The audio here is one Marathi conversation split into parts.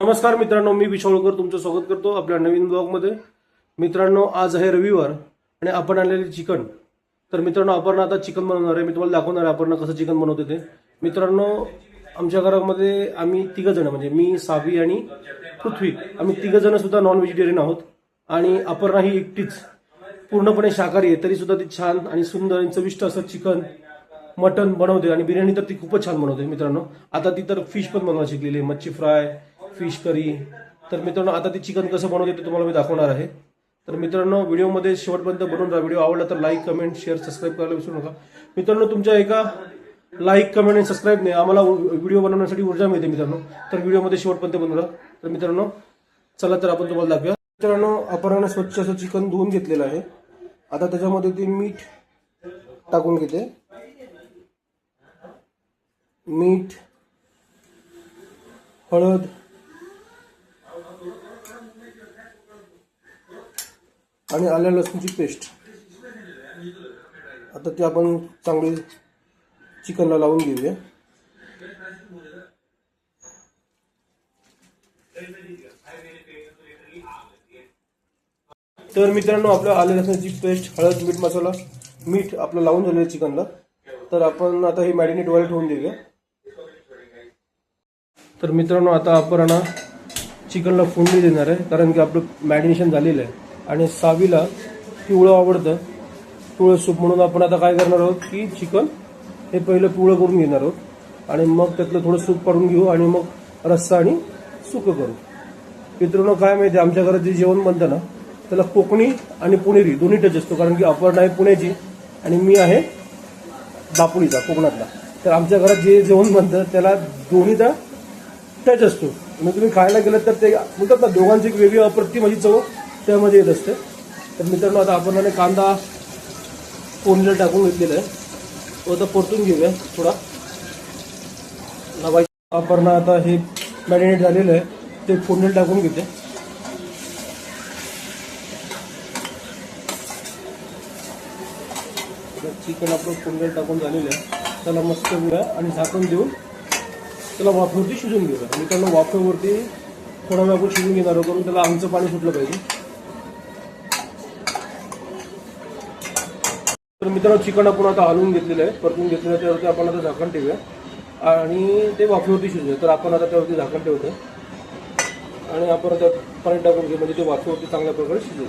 नमस्कार मित्रांनो मी विशाळकर तुमचं स्वागत करतो आपल्या नवीन ब्लॉगमध्ये. मित्रांनो आज आहे रविवार आणि आपण आणलेले चिकन. तर मित्रांनो आपण आता चिकन बनवणार आहे. मी तुम्हाला दाखवणार आहे आपण कसं चिकन बनवते ते. मित्रांनो आमच्या घरामध्ये आम्ही तिघ जण म्हणजे मी सावी आणि पृथ्वी. आम्ही तिघ जण सुद्धा नॉन व्हेजिटेरियन आहोत. आणि अपर्णा ही एकटीच. पूर्णपणे शाकाहारी आहे तरी सुद्धा ती छान आणि सुंदर आणि चविष्ट असं चिकन मटन बनवते. आणि बिर्याणी तर ती खूपच छान बनवते मित्रांनो. आता ती तर फिश पण बनवायला शिकलेली आहे. मच्छी फ्राय फिश करी तर मित्रांनो आता ते चिकन कसं बनवते ते तुम्हाला मी दाखवणार आहे. तर मित्रांनो व्हिडिओमध्ये शेवटपर्यंत बनवून राहा व्हिडिओ आवडला तर लाईक कमेंट शेअर सबस्क्राईब करायला विसरू नका. मित्रांनो तुमच्या एका लाईक कमेंट आणि सबस्क्राईबने आम्हाला व्हिडिओ बनवण्यासाठी ऊर्जा मिळते मित्रांनो. तर व्हिडिओमध्ये शेवटपर्यंत बनवला तर मित्रांनो चला तर आपण तुम्हाला दाखवूया. मित्रांनो आपण स्वच्छ असं चिकन धुवून घेतलेलं आहे. आता त्याच्यामध्ये ते मीठ टाकून घेते. मीठ हळद आणि आल्या लसूणची पेस्ट. आता ते आपण चांगली चिकनला लावून घेऊया. तर मित्रांनो आपल्या आल्या लसणाची पेस्ट हळद मीठ मसाला मीठ आपलं लावून झालेलं आहे चिकनला. तर आपण आता हे मॅरिनेट व्हायला ठेवून देऊया. तर मित्रांनो आता आपण चिकनला फोडणी देणार आहे कारण की आपलं मॅरिनेशन झालेलं आहे. आणि सावीला पिवळं आवडतं. पिवळं सूप म्हणून आपण आता काय करणार आहोत की चिकन हे पहिलं पिवळं करून घेणार आहोत. आणि मग त्यातलं थोडं सूप काढून घेऊ आणि मग रस्सा आणि सुकं करू. मित्रांनो काय माहिती आमच्या घरात जे जेवण बनतं ना त्याला कोकणी आणि पुणेरी दोन्ही टच असतो. कारण की अपर्णा आहे पुण्याची आणि मी आहे दापोलीचा कोकणातला. तर आमच्या घरात जे जेवण बनतं त्याला दोन्हीचा टच असतो. मग तुम्ही खायला गेलं तर ते म्हणतात ना दोघांची एक वेगळी अप्रतिम माझी चव त्यामध्ये येत असते. तर मित्रांनो आता आपण ना कांदा फोडणीला टाकून घेतलेला आहे. तो आता परतून घेऊया थोडा. नवाई आपण आता हे मॅरिनेट झालेलं आहे. ते फोडणीला टाकून घेते. चिकन आपण फोडणीला टाकून झालेलं आहे. त्याला मस्त घेऊया आणि झाकून देऊन त्याला वाफेवरती शिजून घेऊया. मित्रांनो वाफेवरती थोडा वेळ आपण शिजून घेणार करून त्याला आमचं पाणी सुटलं पाहिजे. तर मित्रांनो चिकन आपण आता हलवून घेतलेलं आहे. परतून घेतलेलं आहे त्यावरती आपण आता झाकण ठेवूया. आणि ते वाफेवरती शिजूया. तर आपण आता त्यावरती झाकण ठेवतो आणि आपण आता पाणी टाकून घेऊ म्हणजे ते वाफेवरती चांगल्या प्रकारे शिजू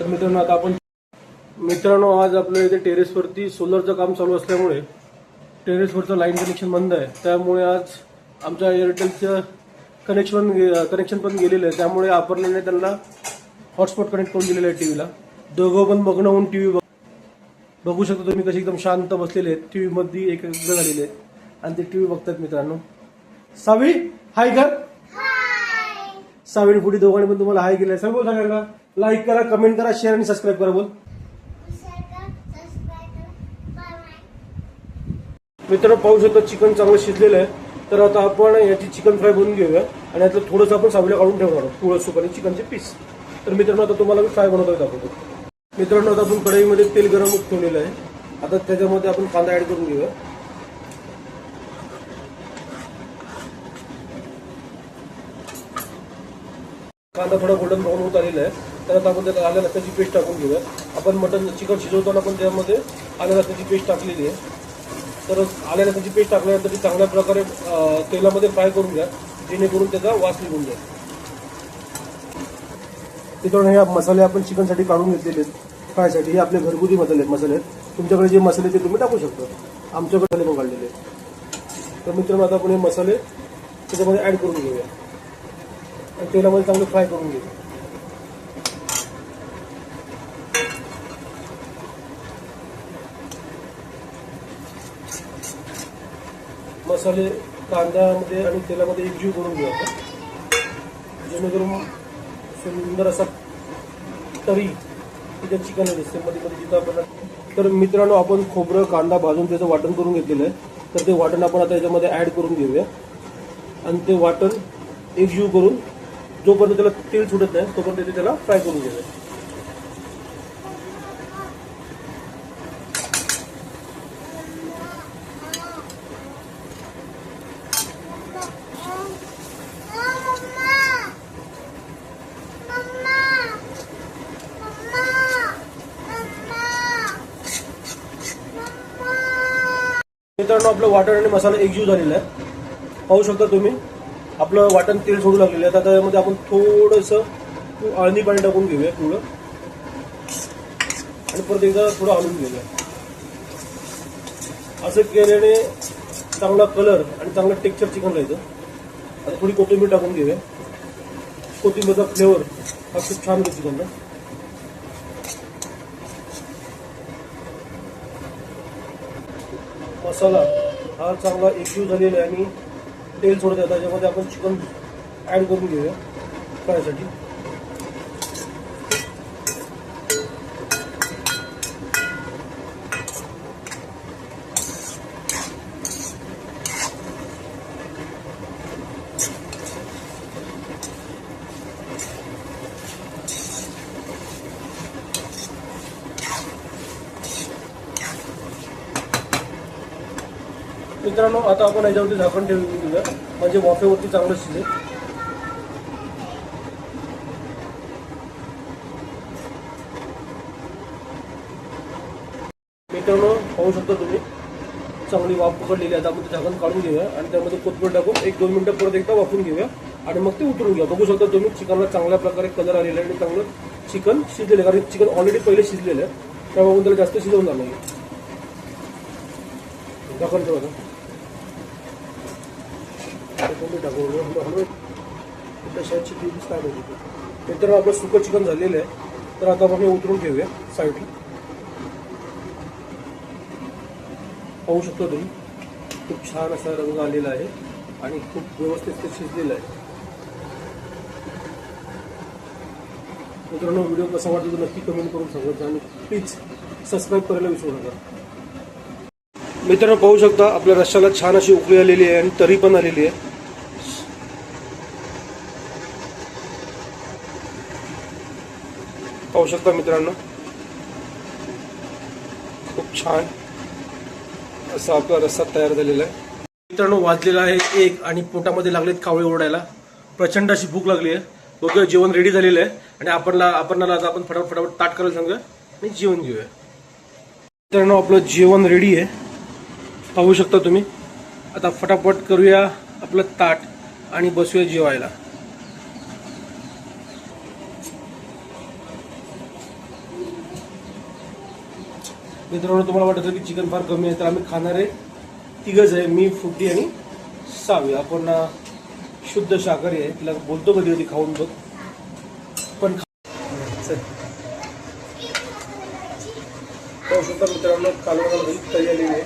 तर मित्रांनो आता आपण मित्रांनो आज आपल्या इथे टेरेसवरती सोलरचं काम चालू असल्यामुळे टेरेसवरचं लाईन कनेक्शन बंद आहे. त्यामुळे आज आमच्या एअरटेलचं कनेक्शन कनेक्शन पण गेलेलं आहे. त्यामुळे आपण त्यांना हॉटस्पॉट कनेक्ट करून दिलेलं आहे टी व्हीला दोघं पण बघणं होऊन टी व्ही बघू शकता तुम्ही कसे एकदम शांत बसलेले आहेत. टी व्हीमध्ये एकाग्र झालेले आहेत. आणि ते टी व्ही बघतात मित्रांनो. सावी हाय कर सावी पुढे दोघांनी पण तुम्हाला हाय केलं आहे. बोल का? लाईक करा कमेंट करा शेअर आणि सबस्क्राईब करा बोल. मित्रांनो पाहू शकता चिकन चांगलं शिजलेलं आहे. तर आता आपण याची चिकन फ्राय बनवून घेऊया. आणि यातलं थोडंसं आपण सावलीला काढून ठेवणार आहोत. पिवळं सूप आणि चिकनचे पीस तर मित्रांनो आता तुम्हाला मी फ्राय बनवता दाखवतो. मित्रांनो आता आपण कढईमध्ये तेल गरम ठेवलेलं आहे. आता त्याच्यामध्ये आपण कांदा ऍड करून घेऊया. कांदा थोडा गोल्डन ब्राऊन होत आलेला आहे. तर आता आपण त्याला आल्या लसणाची पेस्ट टाकून घेऊया. आपण मटन चिकन शिजवताना पण त्यामध्ये आल्या लसणाची पेस्ट टाकलेली आहे. तर आल्या लसणाची पेस्ट टाकल्यानंतर ती चांगल्या प्रकारे तेलामध्ये फ्राय करून घ्या. जेणेकरून त्याचा वास निघून जाईल. मित्रांनो हे मसाले आपण चिकनसाठी काढून घेतलेले आहेत. फ्रायसाठी हे आपले घरगुती मसाले मसाले तुमच्याकडे जे मसाले ते तुम्ही टाकू शकता. आमच्याकडे मसाले पण काढलेले तर मित्रांनो, आता आपण हे मसाले त्याच्यामध्ये ॲड करून घेऊया. आणि तेलामध्ये चांगले फ्राय करून घेऊ मसाले कांद्यामध्ये आणि तेलामध्ये एकजीव करून आपण. जेणेकरून सुंदर असा तरी तिथे चिकन दिसते मध्ये मध्ये आपण तर मित्रांनो आपण खोबरं कांदा भाजून त्याचं वाटण करून घेतलेलं आहे. तर ते वाटण आपण आता याच्यामध्ये ॲड करून घेऊया. आणि ते वाटण एकजीव करून जोपर्यंत त्याला तेल सुटत नाही तोपर्यंत ते त्याला फ्राय करून घेऊया. मित्रांनो आपलं वाटण आणि मसाला एकजीव झालेला आहे. पाहू शकता तुम्ही आपलं वाटण तेल सोडू लागलेलं आहे. आता त्यामध्ये आपण थोडंसं आळणी पाणी टाकून घेऊया थोडं. आणि परत एकदा थोडं हलवून घेऊया. असं केल्याने चांगला कलर आणि चांगलं टेक्स्चर चिकनला येतं आता थोडी कोथिंबीर टाकून घेऊया. कोथिंबीरचा फ्लेवर हा खूप छान येतो चिकनला मसाला हा चांगला एकजीव झालेला आहे आणि तेल सोडत आहे. त्याच्यामध्ये आपण चिकन ॲड करून घेऊया. करायसाठी मित्रांनो आता आपण याच्यावरती झाकण ठेवून घेऊया. म्हणजे वाफेवरती चांगलं शिजेल. मित्रांनो पाहू शकता तुम्ही चांगली वाफ पकडलेली आहे. आता आपण ते झाकण काढून घेऊया आणि त्यामध्ये कोथमीर टाकून एक दोन मिनटं परत एकदा वाफून घेऊया आणि मग ते उतरून घ्या. बघू शकता तुम्ही चिकनला चांगल्या प्रकारे कलर आलेला आहे आणि चांगलं चिकन शिजलेलं आहे. कारण चिकन ऑलरेडी पहिले शिजलेलं आहे. त्यामुळे त्याला जास्त शिजवून जाणार नाही झाकण ठेवा आता. कोथिंबीर टाकून हलवत. ती स्टार्ट होती मित्रांनो आपलं सुकं चिकन झालेलं आहे तर आता आपण उतरून ठेवूया साईडला पाहू शकतो तुम्ही खूप छान असा रंग आलेला आहे आणि खूप व्यवस्थित ते शिजलेलं आहे मित्रांनो व्हिडिओ कसा वाटतो तो नक्की कमेंट करून सांगत आणि प्लीज सबस्क्राईब करायला विसरू नका मित्रांनो पाहू शकता आपल्या रश्याला छान अशी उकळी आलेली आहे आणि तरी पण आलेली आहे पाहू शकता मित्रांनो? खूप छान. असा आपला रस्सा तयार झालेला आहे. मित्रांनो वाजलेला आहे एक आणि पोटामध्ये लागलेत कावळे ओरडायला. प्रचंड अशी भूक लागली आहे. बघूया जेवण रेडी झालेलं आहे. आणि आपणला आपण आता आपण फटाफट फटाफट ताट करायला सांगूया आणि जेवण घेऊया. मित्रांनो आपलं जेवण रेडी आहे. पाहू शकता तुम्ही. आता फटाफट करूया आपलं ताट आणि बसूया जेवायला. मित्रांनो तुम्हाला वाटत की चिकन फार कमी आहे तर आम्ही खाणारे तिघंच आहे मी फुटी आणि सावी. आपण शुद्ध शाकाहारी आहे तिला बोलतो कधी कधी खाऊन बघ. पण सुद्धा मित्रांनो कालवणामध्ये घरी तरी आलेली आहे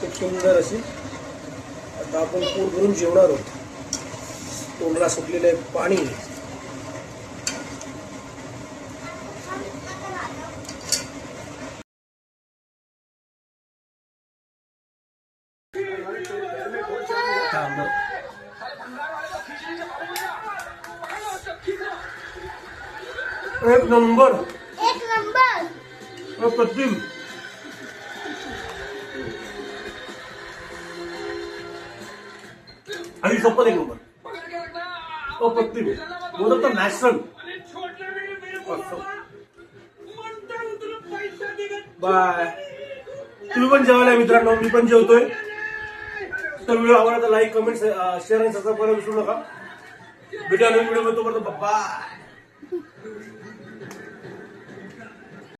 खूप सुंदर अशी. आता आपण पूर भरून जेवणार आहोत. तोंडला सुटलेलं आहे पाणी. एक नंबर. एक नंबर. अप्रतिम आणि सोपं एक नंबर. अप्रतिम. बोलत तर नॅचरल बाय. तुम्ही पण जेवायला मित्रांनो. मी पण जेवतोय. तर व्हिडिओ आवडला तर लाईक कमेंट शेअर आणि सबस्क्राईब करायला विसरू नका. भेटूया नवीन व्हिडिओ तोपर्यंत बाय.